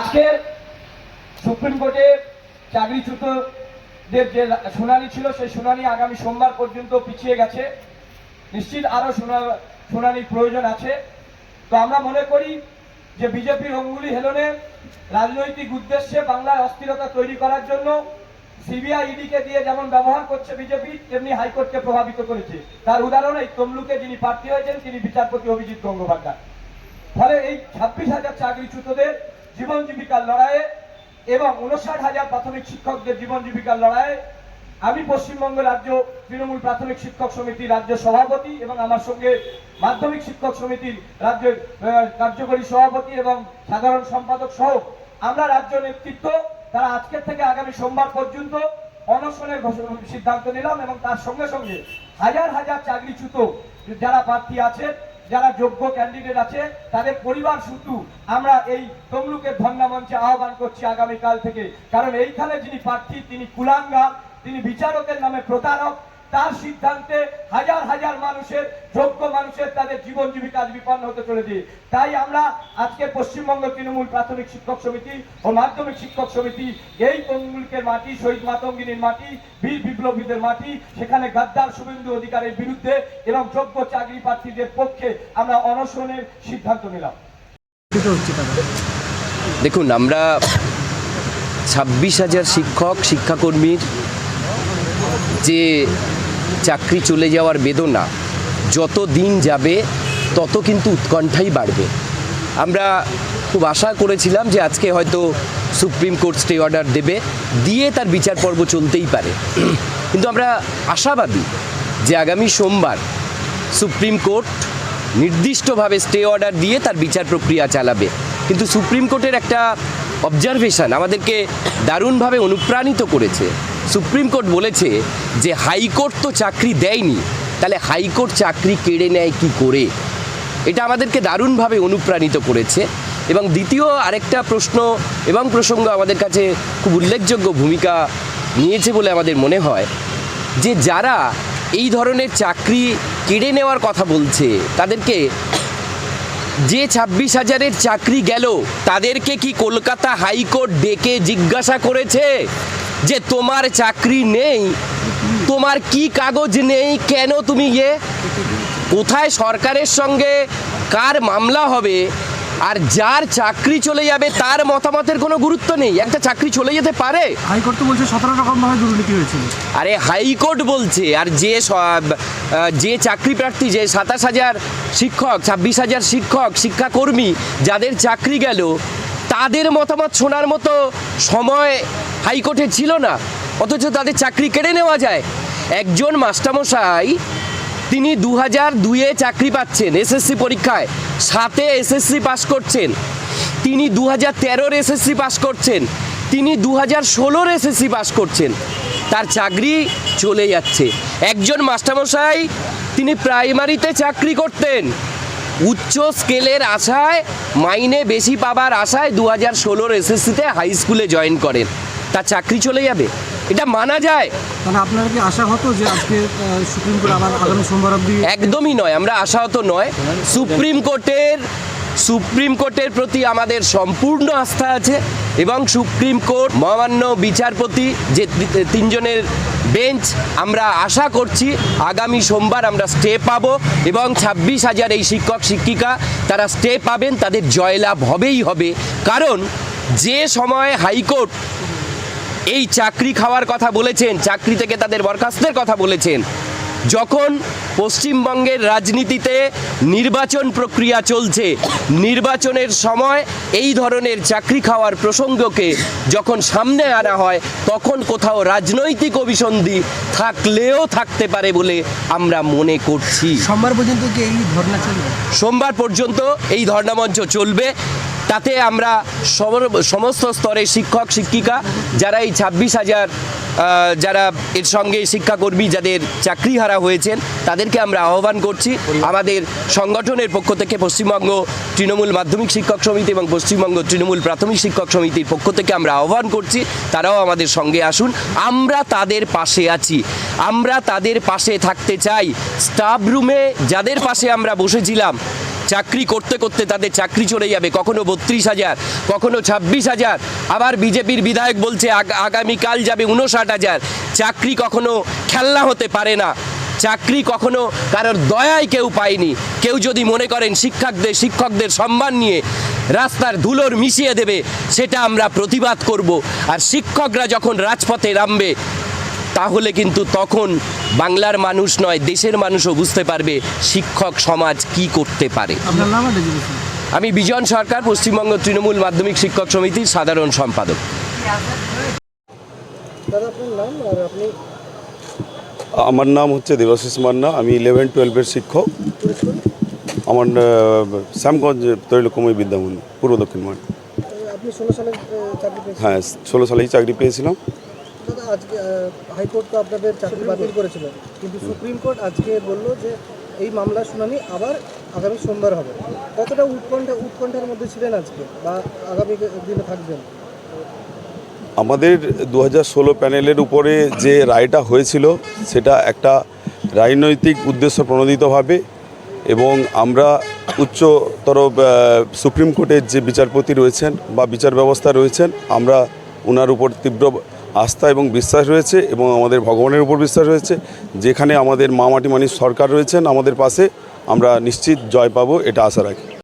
আজকে সুপ্রিম কোর্টে চাকরিচ্যুতদের যে শুনানি ছিল, সেই শুনানি আগামী সোমবার পর্যন্ত পিছিয়ে গেছে। নিশ্চিত আরও শুনানির প্রয়োজন আছে। তো আমরা মনে করি যে বিজেপির অঙ্গুলি হেলনে রাজনৈতিক উদ্দেশ্যে বাংলায় অস্থিরতা তৈরি করার জন্য সিবিআই ইডিকে দিয়ে যেমন ব্যবহার করছে বিজেপি, তেমনি হাইকোর্টকে প্রভাবিত করেছে। তার উদাহরণ এই তমলুকে যিনি প্রার্থী হয়েছেন, তিনি বিচারপতি অভিজিৎ গঙ্গোপাধ্যায়। ফলে এই ছাব্বিশ হাজার চাকরিচ্যুতদের জীবন জীবিকার লড়াইয়ে এবং উনষাট হাজার প্রাথমিক শিক্ষকদের জীবন জীবিকার লড়াইয়ে আমি পশ্চিমবঙ্গ রাজ্য তৃণমূল প্রাথমিক শিক্ষক সমিতির রাজ্য সভাপতি এবং আমার সঙ্গে মাধ্যমিক শিক্ষক সমিতির রাজ্যের কার্যকরী সভাপতি এবং সাধারণ সম্পাদক সহ আমরা রাজ্য নেতৃত্ব। তারা আজকের থেকে আগামী সোমবার পর্যন্ত অনশনের সিদ্ধান্ত নিলাম এবং তার সঙ্গে সঙ্গে হাজার হাজার চাকরিচ্যুত যারা প্রার্থী আছে যারা যোগ্য ক্যান্ডিডেট আছে, তাদের পরিবার শুধু আমরা এই তমলুকের ধর্ণা মঞ্চে আহ্বান করছি আগামীকাল থেকে। কারণ এইখানে যিনি প্রার্থী, তিনি কুলাঙ্গা তিনি বিচারকের নামে প্রতারক। তার সিদ্ধান্তে হাজার হাজার মানুষের, যোগ্য মানুষের তাদের জীবন জীবিকা বিপন্ন হতে চলেছে। তাই আমরা আজকে পশ্চিমবঙ্গ তৃণমূল প্রাথমিক শিক্ষক সমিতি ও মাধ্যমিক শিক্ষক সমিতি, এই তমলুকের মাটি, শহীদ মাতঙ্গিনীর মাটি, বীর বিপ্লবীদের মাটি, সেখানে গাদ্দার শুভেন্দু অধিকারের বিরুদ্ধে এবং যোগ্য চাকরি প্রার্থীদের পক্ষে আমরা অনশনের সিদ্ধান্ত নিলাম। দেখুন, আমরা ছাব্বিশ হাজার শিক্ষক, শিক্ষাকর্মীর যে চাকরি চলে যাওয়ার বেদনা যত দিন যাবে, তত কিন্তু উৎকণ্ঠাই বাড়বে। আমরা খুব আশা করেছিলাম যে আজকে হয়তো সুপ্রিম কোর্ট স্টে অর্ডার দেবে, দিয়ে তার বিচার পর্ব চলতেই পারে। কিন্তু আমরা আশাবাদী যে আগামী সোমবার সুপ্রিম কোর্ট নির্দিষ্টভাবে স্টে অর্ডার দিয়ে তার বিচার প্রক্রিয়া চালাবে। কিন্তু সুপ্রিম কোর্টের একটা অবজারভেশন আমাদেরকে দারুণভাবে অনুপ্রাণিত করেছে। সুপ্রিম কোর্ট বলেছে যে হাইকোর্ট তো চাকরি দেয়নি। তাহলে হাইকোর্ট চাকরি কেড়ে নেয় কি করে? এটা আমাদেরকে দারুণভাবে অনুপ্রাণিত করেছে। এবং দ্বিতীয় আরেকটা প্রশ্ন এবং প্রসঙ্গ আমাদের কাছে খুব উল্লেখযোগ্য ভূমিকা নিয়েছে বলে আমাদের মনে হয়, যে যারা এই ধরনের চাকরি কেড়ে নেওয়ার কথা বলছে, তাদেরকে যে ছাব্বিশ হাজারের চাকরি গেল, তাদেরকে কি কলকাতা হাইকোর্ট ডেকে জিজ্ঞাসা করেছে? যে তোমার চাকরি নেই তোমার কি কাগজ নেই কেন তুমি ইয়ে কোথায় সরকারের সঙ্গে কার মামলা হবে? আর যার চাকরি চলে যাবে তার মতামতের কোনো গুরুত্ব নেই। একটা চাকরি চলে যেতে পারে। হাইকোর্ট তো বলছে সতেরো রকমভাবে দুর্নীতি হয়েছিল আরে হাইকোর্ট বলছে আর যে সব যে চাকরি প্রার্থী যে সাতাশ হাজার শিক্ষক ছাব্বিশ হাজার শিক্ষক শিক্ষাকর্মী যাদের চাকরি গেল তাদের মতামত শোনার মতো সময় হাইকোর্টে ছিল না, অথচ তাদের চাকরি কেড়ে নেওয়া যায়। একজন মাস্টারমশাই, তিনি দু হাজার দুইয়ে চাকরি পাচ্ছেন, এসএসসি পরীক্ষায়, সাতে এসএসসি পাস করছেন। তিনি দু হাজার তেরোর এসএসসি পাস করছেন, তিনি দু হাজার ষোলোর এসএসসি পাস করছেন। তার চাকরি চলে যাচ্ছে। একজন মাস্টারমশাই, তিনি প্রাইমারিতে চাকরি করতেন। উচ্চ স্কেলের আশায় মাইনে বেশি পাবার আশায় দু হাজার ষোলোর এসএসসিতে হাই স্কুলে জয়েন করেন। তার চাকরি চলে যাবে। এটা মানা যায়। মানে আপনারা কি আশা হতো যে আজকে সুপ্রিম কোর্ট আবার আগামী সোমবার অবধি একদমই নয় আমরা আশাহত নয়। সুপ্রিম কোর্টের সুপ্রিম কোর্টের প্রতি আমাদের সম্পূর্ণ আস্থা আছে। এবং সুপ্রিম কোর্ট মহামান্য বিচারপতি যে তিনজনের বেঞ্চ, আমরা আশা করছি আগামী সোমবার আমরা স্টে পাবো এবং ছাব্বিশ হাজার এই শিক্ষক, শিক্ষিকা তারা স্টে পাবেন, তাদের জয়লাভ হবেই হবে। কারণ যে সময় হাইকোর্ট এই চাকরি খাওয়ার কথা বলেছেন, চাকরি থেকে তাদের বরখাস্তের কথা বলেছেন যখন পশ্চিমবঙ্গের রাজনীতিতে নির্বাচন প্রক্রিয়া চলছে নির্বাচনের সময় এই ধরনের চাকরি খাওয়ার প্রসঙ্গকে যখন সামনে আনা হয় তখন কোথাও রাজনৈতিক অভিসন্ধি থাকলেও থাকতে পারে বলে আমরা মনে করছি। সোমবার পর্যন্ত এই ধর্ণা চলবে? সোমবার পর্যন্ত এই ধর্ণামঞ্চ চলবে। তাতে আমরা সমস্ত স্তরে শিক্ষক, শিক্ষিকা যারা এই ছাব্বিশ হাজার যারা এর সঙ্গে শিক্ষাকর্মী যাদের চাকরি হারা হয়েছেন, তাদেরকে আমরা আহ্বান করছি। আমাদের সংগঠনের পক্ষ থেকে পশ্চিমবঙ্গ তৃণমূল মাধ্যমিক শিক্ষক সমিতি এবং পশ্চিমবঙ্গ তৃণমূল প্রাথমিক শিক্ষক সমিতির পক্ষ থেকে আমরা আহ্বান করছি। তারাও আমাদের সঙ্গে আসুন। আমরা তাদের পাশে আছি। আমরা তাদের পাশে থাকতে চাই। স্টাফ রুমে যাদের পাশে আমরা বসেছিলাম চাকরি করতে করতে তাদের চাকরি চলে যাবে। কখনো বত্রিশ হাজার, কখনো ছাব্বিশ হাজার। আবার বিজেপির বিধায়ক বলছে, আগ- আগামীকাল যাবে উনষাট হাজার। চাকরি কখনো খেলনা হতে পারে না। চাকরি কখনো কারোর দয়ায় কেউ পায়নি। কেউ যদি মনে করেন শিক্ষকদের শিক্ষকদের সম্মান নিয়ে রাস্তার ধুলোর মিশিয়ে দেবে, সেটা আমরা প্রতিবাদ করব। আর শিক্ষকরা যখন রাজপথে নামবে তাহলে কিন্তু তখন বাংলার মানুষ নয় দেশের মানুষও বুঝতে পারবে শিক্ষক সমাজ কি করতে পারে। আমি বিজন সরকার পশ্চিমবঙ্গ তৃণমূল মাধ্যমিক শিক্ষক সমিতির সাধারণ সম্পাদক। দাদা আপনার নাম আর আপনি? আমার নাম হচ্ছে দেবাশিস মান্না আমি ইলেভেন টুয়েলভের শিক্ষক। আমার শ্যামগঞ্জ তৈলকুময় বিদ্যামন্দির পূর্ব দক্ষিণ মাঠ। আপনি ষোলো সালে চাকরি পেয়েছেন হ্যাঁ ষোলো সালেই চাকরি পেয়েছিলাম। দাদা আজকে হাইকোর্ট তো আপনাদের চাকরি বাতিল করেছিল। কিন্তু সুপ্রিম কোর্ট আজকে বলল যে এই মামলার শুনানি আবার আগামী সোমবার হবে। কতটা উৎকণ্ঠা উৎকণ্ঠার মধ্যে ছিলেন আজকে বা আগামী দিনে থাকবেন? আমাদের দু হাজার ষোলো প্যানেলের উপরে যে রায়টা হয়েছিল সেটা একটা রাজনৈতিক উদ্দেশ্য প্রণোদিতভাবে এবং আমরা উচ্চতর সুপ্রিম কোর্টের যে বিচারপতি রয়েছেন বা বিচার ব্যবস্থা রয়েছেন আমরা ওনার উপর তীব্র আস্থা এবং বিশ্বাস রয়েছে এবং আমাদের ভগবানের উপর বিশ্বাস রয়েছে। যেখানে আমাদের মা মাটি মানির সরকার রয়েছেন, আমাদের পাশে আমরা নিশ্চিত জয় পাবো, এটা আশা রাখি।